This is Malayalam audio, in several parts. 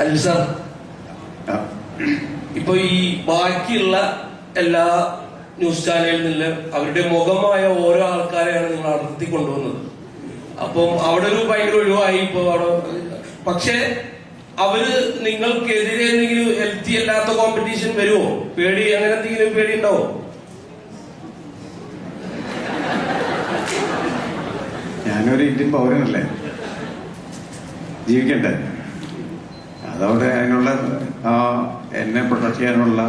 അനിൽ സാർ ഇപ്പൊ ഈ ബാക്കിയുള്ള എല്ലാ ന്യൂസ് ചാനലിൽ നിന്ന് അവരുടെ മുഖമായ ഓരോ ആൾക്കാരെയാണ് നിങ്ങൾ അടർത്തി കൊണ്ടുവന്നത്. അപ്പം അവിടെ ഒരു ഭയങ്കര ഒഴിവായി ഇപ്പൊ അവിടെ. പക്ഷേ അവർ നിങ്ങൾക്കെതിരെ എന്തെങ്കിലും ഹെൽത്തി അല്ലാത്ത കോമ്പറ്റീഷൻ വരുമോ പേടി അങ്ങനെ എന്തെങ്കിലും പേടി ഉണ്ടാവോ ഞാനൊരു ഇന്ത്യൻ പൗരനല്ലേ? ജീവിക്കണ്ടേ? അതവിടെ അതിനുള്ള എന്നെ പ്രൊട്ടക്ട് ചെയ്യാനുള്ള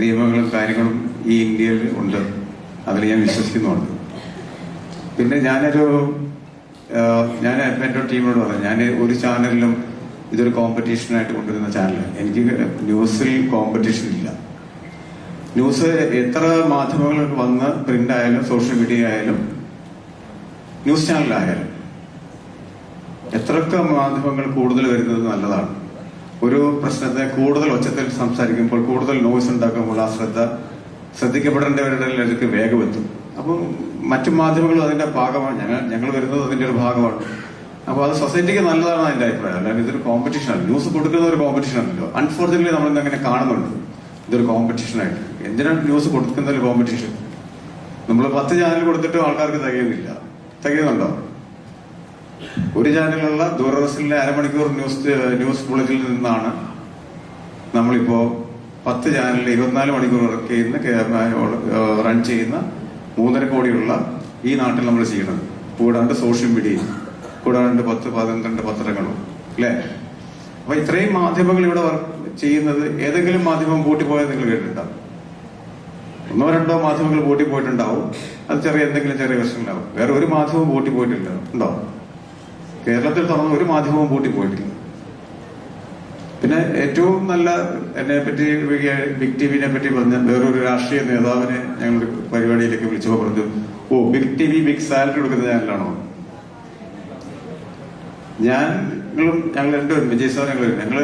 നിയമങ്ങളും കാര്യങ്ങളും ഈ ഇന്ത്യയിൽ ഉണ്ട്. അതിൽ ഞാൻ വിശ്വസിക്കുന്നുണ്ട്. പിന്നെ ഞാനൊരു ഞാൻ എന്റെ ടീമിനോട് പറഞ്ഞു ഞാൻ ഒരു ചാനലിലും ഇതൊരു കോമ്പറ്റീഷനായിട്ട് കൊണ്ടുവരുന്ന ചാനൽ എനിക്ക് ന്യൂസിൽ കോമ്പറ്റീഷൻ ഇല്ല. ന്യൂസ് എത്ര മാധ്യമങ്ങൾ വന്ന് പ്രിന്റ് ആയാലും സോഷ്യൽ മീഡിയ ആയാലും ന്യൂസ് ചാനലായാലും എത്രയൊക്കെ മാധ്യമങ്ങൾ കൂടുതൽ വരുന്നത് നല്ലതാണ്. ഒരു പ്രശ്നത്തെ കൂടുതൽ ഒച്ചത്തിൽ സംസാരിക്കുമ്പോൾ കൂടുതൽ നോയ്സ് ഉണ്ടാക്കുമ്പോൾ ആ ശ്രദ്ധ ശ്രദ്ധിക്കപ്പെടേണ്ടവരുടെ ഇടയ്ക്ക് വേഗമെത്തും. അപ്പം മറ്റു മാധ്യമങ്ങളും അതിന്റെ ഭാഗമാണ്. ഞങ്ങൾ ഞങ്ങൾ വരുന്നത് അതിന്റെ ഒരു ഭാഗമാണ്. അപ്പോൾ അത് സൊസൈറ്റിക്ക് നല്ലതാണ് അതിന്റെ അഭിപ്രായം. അല്ലാതെ ഇതൊരു കോമ്പറ്റീഷനാണ് ന്യൂസ് കൊടുക്കുന്ന ഒരു കോമ്പറ്റീഷൻ ആണല്ലോ അൺഫോർച്ചുനേറ്റ്ലി നമ്മൾ ഇന്നങ്ങനെ കാണുന്നുണ്ട്. ഇതൊരു കോമ്പറ്റീഷനായിട്ട് എന്തിനാണ് ന്യൂസ് കൊടുക്കുന്ന ഒരു കോമ്പറ്റീഷൻ നമ്മൾ പത്ത് ചാനൽ കൊടുത്തിട്ട് ആൾക്കാർക്ക് തികയുന്നില്ല. തികയുന്നുണ്ടോ? ഒരു ചാനലുള്ള ദൂരദർശനിലെ അരമണിക്കൂർ ന്യൂസ് ന്യൂസ് ബുള്ളറ്റിൽ നിന്നാണ് നമ്മളിപ്പോ പത്ത് ചാനലിൽ ഇരുപത്തിനാല് മണിക്കൂർ വർക്ക് ചെയ്യുന്ന റൺ ചെയ്യുന്ന മൂന്നര കോടിയുള്ള ഈ നാട്ടിൽ നമ്മൾ ചെയ്യണത് കൂടാണ്ട് സോഷ്യൽ മീഡിയയും കൂടാണ്ട് പത്ത് പന്ത്രണ്ട് പത്രങ്ങളും അല്ലേ? അപ്പൊ ഇത്രയും മാധ്യമങ്ങൾ ഇവിടെ ചെയ്യുന്നത് ഏതെങ്കിലും മാധ്യമം പൂട്ടിപ്പോയത് നിങ്ങൾ കേട്ടിട്ടുണ്ടാവും. ഒന്നോ രണ്ടോ മാധ്യമങ്ങൾ പൂട്ടി പോയിട്ടുണ്ടാവും അത് ചെറിയ എന്തെങ്കിലും ചെറിയ പ്രശ്നങ്ങളാവും. വേറെ ഒരു മാധ്യമം കൂട്ടി പോയിട്ടില്ല ഉണ്ടോ? കേരളത്തിൽ തുറന്ന ഒരു മാധ്യമവും പൂട്ടി പോയിട്ടില്ല പിന്നെ ഏറ്റവും നല്ല എന്നെ പറ്റി ബിഗ് ടി വിനെ പറ്റി പറഞ്ഞ വേറൊരു രാഷ്ട്രീയ നേതാവിനെ ഞങ്ങൾ പരിപാടിയിലേക്ക് വിളിച്ചപ്പോൾ പറഞ്ഞു ഓ big T V big salary കൊടുക്കുന്ന ചാനലാണോ നിങ്ങളും ഞങ്ങൾ രണ്ടുപേരും വിജയ് സാർ ഞങ്ങൾ ഞങ്ങൾ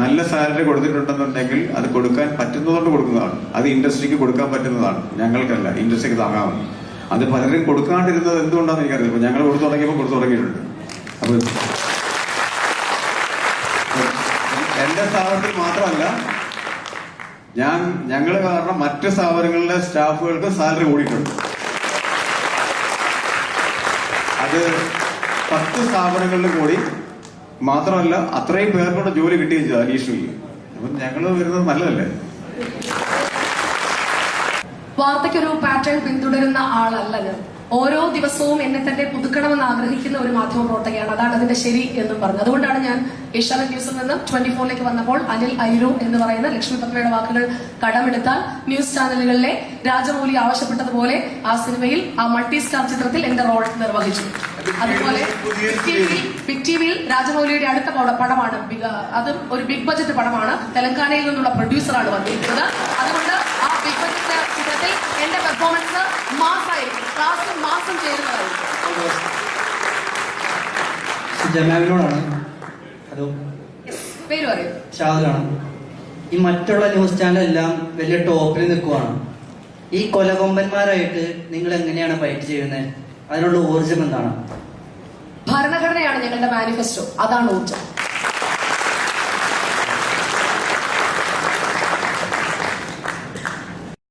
നല്ല സാലറി കൊടുത്തിട്ടുണ്ടെന്നുണ്ടെങ്കിൽ അത് കൊടുക്കാൻ പറ്റുന്നതുകൊണ്ട് കൊടുക്കുന്നതാണ്. അത് ഇൻഡസ്ട്രിക്ക് കൊടുക്കാൻ പറ്റുന്നതാണ്. ഞങ്ങൾക്കല്ല ഇൻഡസ്ട്രിക്ക് താങ്ങാവുന്നത് അത് പലരും കൊടുക്കാണ്ടിരുന്നത് എന്തുകൊണ്ടാണെന്ന് എനിക്കറിയില്ല. ഞങ്ങൾ കൊടുത്തു തുടങ്ങിയപ്പോൾ കൊടുത്തു തുടങ്ങിയിട്ടുണ്ട്. എന്റെ സ്ഥാപനത്തിൽ മാത്രമല്ല ഞാൻ ഞങ്ങൾ കാരണം മറ്റ് സ്ഥാപനങ്ങളിലെ സ്റ്റാഫുകൾക്ക് സാലറി കൂടിയിട്ടുണ്ട്. അത് പത്ത് സ്ഥാപനങ്ങളിലും കൂടി മാത്രമല്ല അത്രയും പേർക്കൂടെ ജോലി കിട്ടുകയും ചെയ്തു അഡീഷണലി അപ്പം ഞങ്ങൾ വരുന്നത് നല്ലതല്ലേ? വാർത്തയ്ക്കൊരു പാറ്റേൺ പിന്തുടരുന്ന ആളല്ല ഞാൻ ഓരോ ദിവസവും എന്നെ തന്നെ പുതുക്കണമെന്ന് ആഗ്രഹിക്കുന്ന ഒരു മാധ്യമ പ്രവർത്തകയാണ് അതാണ് അതിന്റെ ശരി എന്നും പറഞ്ഞു അതുകൊണ്ടാണ് ഞാൻ ഏഷ്യാനെറ്റ് ന്യൂസിൽ നിന്ന് ട്വന്റി ഫോറിലേക്ക് വന്നപ്പോൾ അനിൽ ഐരു എന്ന് പറയുന്ന ലക്ഷ്മി പത്മയുടെ വാക്കുകൾ കടമെടുത്താൽ ന്യൂസ് ചാനലുകളിലെ രാജമൗലി ആവശ്യപ്പെട്ടതുപോലെ ആ സിനിമയിൽ ആ മൾട്ടി സ്റ്റാർ ചിത്രത്തിൽ എന്റെ റോൾ നിർവഹിച്ചു. അതുപോലെ ബിഗ് ടിവിയിൽ രാജമൗലിയുടെ അടുത്ത പടമാണ് അതും ഒരു ബിഗ് ബജറ്റ് പടമാണ്. തെലങ്കാനയിൽ നിന്നുള്ള പ്രൊഡ്യൂസറാണ് വന്നിരിക്കുന്നത്. അതുകൊണ്ട് ചിത്രത്തിൽ എന്റെ പെർഫോമൻസ് മാസമായിരിക്കും ക്ലാസും മാസം ചേരുന്നതായിരിക്കും. ജമാവിനോടാണ്. ഹലോ. പേര് പറയൂ. ഈ മറ്റുള്ള ന്യൂസ് ചാനലെല്ലാം വലിയ ടോപ്പിൽ നിൽക്കുവാണ്. ഈ കൊലകൊമ്പന്മാരായിട്ട് നിങ്ങൾ എങ്ങനെയാണ് ഫൈറ്റ് ചെയ്യുന്നത് അതിനുള്ള ഊർജം എന്താണ്? ഭരണഘടനയാണ് ഞങ്ങളുടെ മാനിഫെസ്റ്റോ അതാണ് ഊർജം.